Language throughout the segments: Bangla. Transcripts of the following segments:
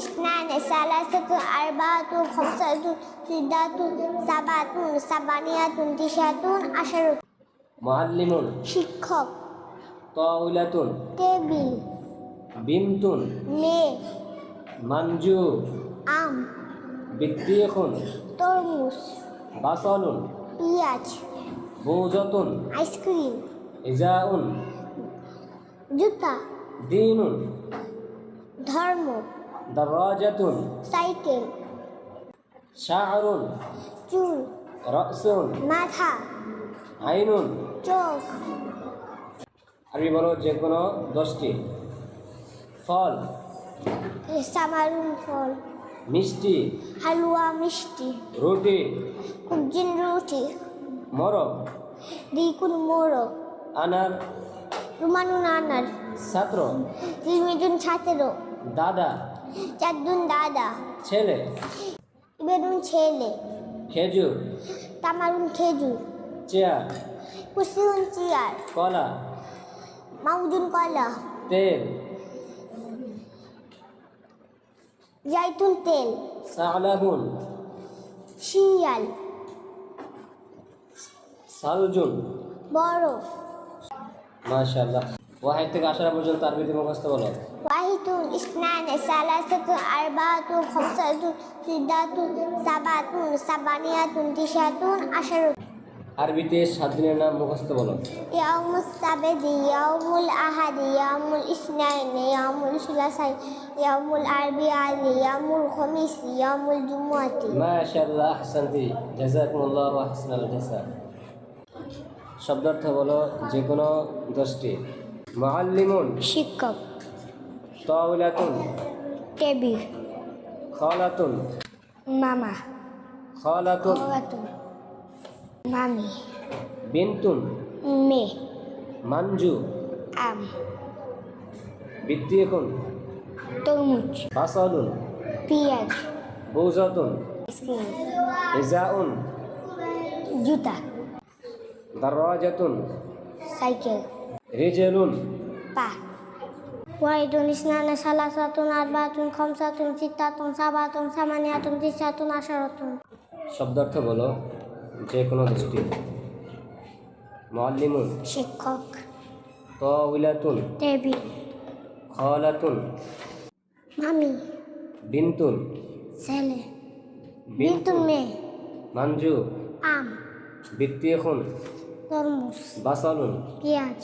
اثنان ثلاثة أربعة خمسة ستة سبعة ثمانية تسعة عشرة মুআল্লিমুন শিক্ষক তাউলাতুন টেবিল বিনতুন মেয়ে মানজু আম বিত্তিয়খুন তরমুজ বাসালুন পেঁয়াজ বুজাতুন আইসক্রিম ইজাউন জুতা দিনুন ধর্ম দারাজাতুন। সাইকেল। শাহরুন। চুল। রাসুন। মাথা। আইনুন। চোখ। আরবি বলো যে কোনো দশটি। ফল। সামারুন ফল। মিষ্টি। হালুয়া মিষ্টি। রুটি। কুজিন রুটি। মরক দিকুন মোড়ক আনার। রুমানুন আনার। ছাত্র। তিলমিজুন ছাত্র। দাদা। চাদ্দুন দাদা। ছেলে? ইবেরুন ছেলে। খেজুর? তামারুন খেজুর। চেয়ার? পুসিউন চেয়ার। কলা? মাউজুন কলা। তেল? জাইতুন তেল। সালাহুন শিয়াল সালজুন? বরফ। মাশাআল্লাহ। ওয়াহিদ থেকে আসার পর্যন্ত আরবিতে মুখস্থ বলো। ওয়াহিদুন ইসনান সালাসাতুন আরবাতুন খামসাতুন সিদ্দাতুন সাবাতুন সাবানিয়াতুন তিসাতুন আশারুন আরবিতে সাত দিনের নাম মুখস্থ বলো। ইয়াউমুস সাবেদি ইয়াউমুল আহাদি ইয়াউমুল ইসনাইন ইয়াউমুল সুলাসাই ইয়াউমুল আরবিয়ালি ইয়াউমুল খমিস ইয়াউমুল জুমুয়াতি। মাশাআল্লাহ আহসানতি জাযাকুমুল্লাহু আহসানাল জাযা শব্দার্থ বলো যে কোনো দশটি। মুআল্লিমুন। শিক্ষক। তাওলাতুন। টেবিল। খালাতুন। মামা। খালাতুন। খাওয়াতুন মামি। বিনতুন। মেয়ে মানজু আম। বিত্তিয়কুন তরমুজ। বাসালুন। পেঁয়াজ। বৌজাতুন। Ice cream. ইজাউন জুতা। দারাজাতুন। সাইকেল। রিজালুন। পা। ওয়াইদুন ইসনানা সালাসাতুন আরবাতুন খামসাতুন সিত্তাতুন সাবাতুন সামানিয়াতুন তিসাতুন আশারাতুন শব্দার্থ বলো যে কোনো দশটি মুআল্লিমুন শিক্ষক। তাওলাতুন টেবিল খালাতুন মামি। বিনতুন। ছেলে। বিন্তুন। মেয়ে। মানজু আম। বিত্তিয়কুন তরমুজ। বাসালুন পেঁয়াজ।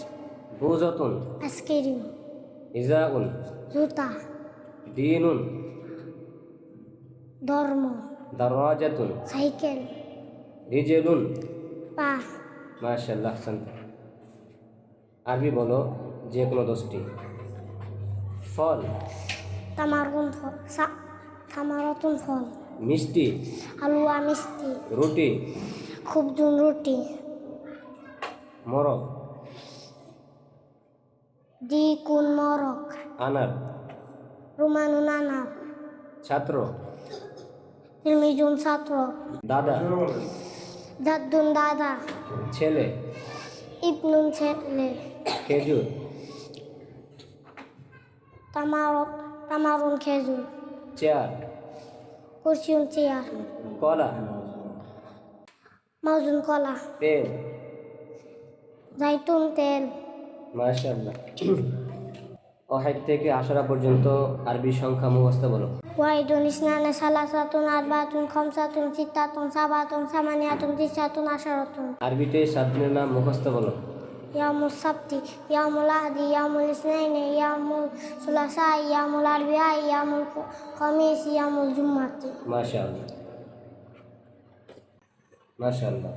বুজাতুন আইসক্রিম। ইজাউন জুতা দিনুন ধর্ম দারাজাতুন সাইকেল রিজেলুন পা মাশাআল্লাহ আহসান আরবি বলো যে কোনো দশটি ফল তামারুন ফল সা- তামারতুন ফল মিষ্টি হালুয়া মিষ্টি রুটি খুবজুন রুটি মরক দিকুন মরক? আনার। রুমানু নানা ছাত্র। তিলমিজুন ছাত্র। দাদা। দাদ্দুন দাদা। ছেলে। ইবনুন ছেলে। খেজুর। তামারক তামারুন খেজুর। চেয়ার। কুরসিউন চেয়ার। কলা। মাউজুন কলা। তেল। জাইতুন তেল। মাশাআল্লাহ। অহেদ থেকে আসারা পর্যন্ত আরবি সংখ্যা মুখস্থ বলো। ওয়াইদুন ইসনানা সালাসাতুন আরবাতুন খামসাতুন সিত্তাতুন সাবাতুন সামানিয়াতুন তিসাতুন আশারাতুন। আরবিতে সাত দিনের নাম মুখস্থ বলো। ইয়ামুল সাবতি ইয়ামুল আহদি ইয়ামুল ইসনাইনে ইয়ামুল সুলাসা ইয়ামুল আরবিয়া ইয়ামুল খমিস ইয়ামুল জুম্মাতি। মাশাআল্লাহ। মাশাআল্লাহ।